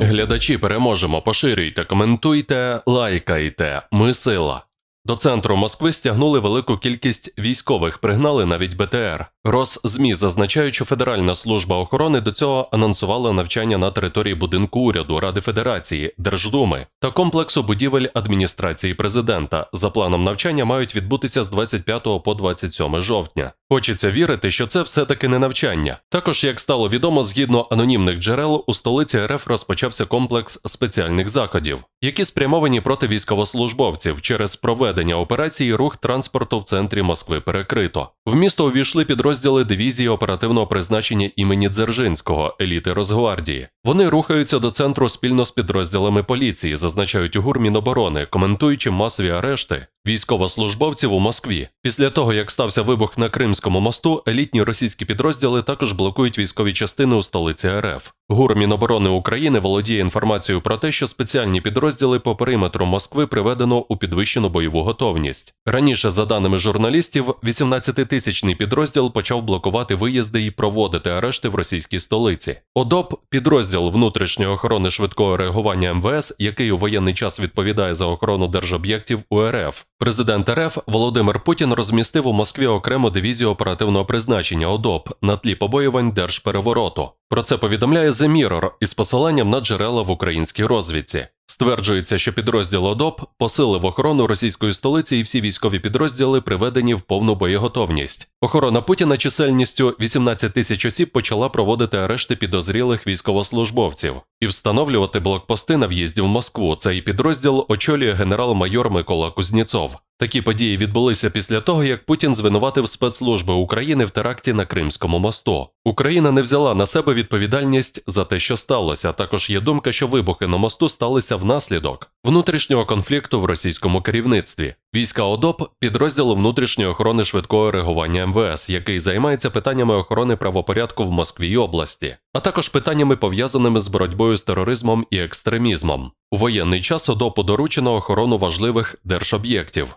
глядачі, переможемо. Поширюйте, коментуйте, лайкайте. Ми сила. До центру Москви стягнули велику кількість військових, пригнали навіть БТР. РоszMІ зазначають, що Федеральна служба охорони до цього анонсувала навчання на території будинку уряду, Ради Федерації, Держдуми та комплексу будівель адміністрації президента. За планом навчання мають відбутися з 25 по 27 жовтня. Хочеться вірити, що це все-таки не навчання. Також, як стало відомо, згідно анонімних джерел, у столиці РФ розпочався комплекс спеціальних заходів, які спрямовані проти військовослужбовців через проведення операції рух транспорту в центрі Москви перекрито. В місто увійшли підрозділи дивізії оперативного призначення імені Дзержинського, еліти Росгвардії. Вони рухаються до центру спільно з підрозділами поліції, зазначають у ГУР Міноборони, коментуючи масові арешти військовослужбовців у Москві. Після того, як стався вибух на Кримському мосту, елітні російські підрозділи також блокують військові частини у столиці РФ. ГУР Міноборони України володіє інформацією про те, що спеціальні підрозділи по периметру Москви приведено у підвищену бойову готовність. Раніше, за даними журналістів, 18-тисячний підрозділ почав блокувати виїзди і проводити арешти в російській столиці. ОДОП підрозділ внутрішньої охорони швидкого реагування МВС, який у воєнний час відповідає за охорону держоб'єктів УРФ. Президент РФ Володимир Путін розмістив у Москві окрему дивізію оперативного призначення ОДОП на тлі побоювань держперевороту. Про це повідомляє The Mirror із посиланням на джерела в українській розвідці. Стверджується, що підрозділ ОДОП посилив охорону російської столиці і всі військові підрозділи приведені в повну боєготовність. Охорона Путіна чисельністю 18 тисяч осіб почала проводити арешти підозрілих військовослужбовців і встановлювати блокпости на в'їзді в Москву. Цей підрозділ очолює генерал-майор Микола Кузнєцов. Такі події відбулися після того, як Путін звинуватив спецслужби України в теракті на Кримському мосту. Україна не взяла на себе відповідальність за те, що сталося. Також є думка, що вибухи на мосту сталися внаслідок внутрішнього конфлікту в російському керівництві. Війська ОДОП підрозділу внутрішньої охорони швидкого реагування МВС, який займається питаннями охорони правопорядку в Москві й області, а також питаннями пов'язаними з боротьбою з тероризмом і екстремізмом. У воєнний час ОДОПу доручено охорону важливих держоб'єктів.